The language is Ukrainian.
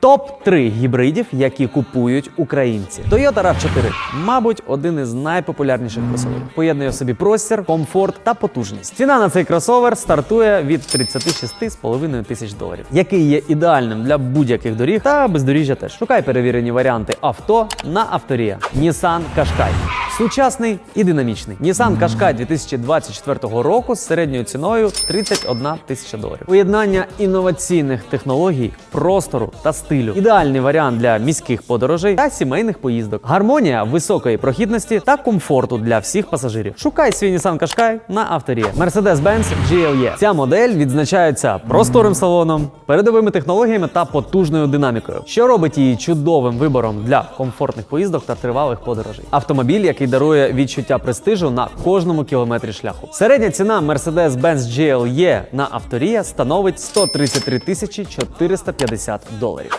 Топ 3 гібридів, які купують українці. Toyota RAV4, мабуть, один із найпопулярніших кросоверів. Поєднує в собі простір, комфорт та потужність. Ціна на цей кросовер стартує від 36,5 тисяч доларів, який є ідеальним для будь-яких доріг та бездоріжжя теж. Шукай перевірені варіанти авто на авторія. Nissan Qashqai. Сучасний і динамічний. Nissan Qashqai 2024 року з середньою ціною 31 тисяча доларів. Поєднання інноваційних технологій, простору та стилю. Ідеальний варіант для міських подорожей та сімейних поїздок. Гармонія високої прохідності та комфорту для всіх пасажирів. Шукай свій Nissan Qashqai на авторі. Mercedes-Benz GLE. Ця модель відзначається просторим салоном, передовими технологіями та потужною динамікою, що робить її чудовим вибором для комфортних поїздок та тривалих подорожей. Автомобіль, який дарує відчуття престижу на кожному кілометрі шляху. Середня ціна Mercedes-Benz GLE на авторія становить 133 тисячі 450 доларів.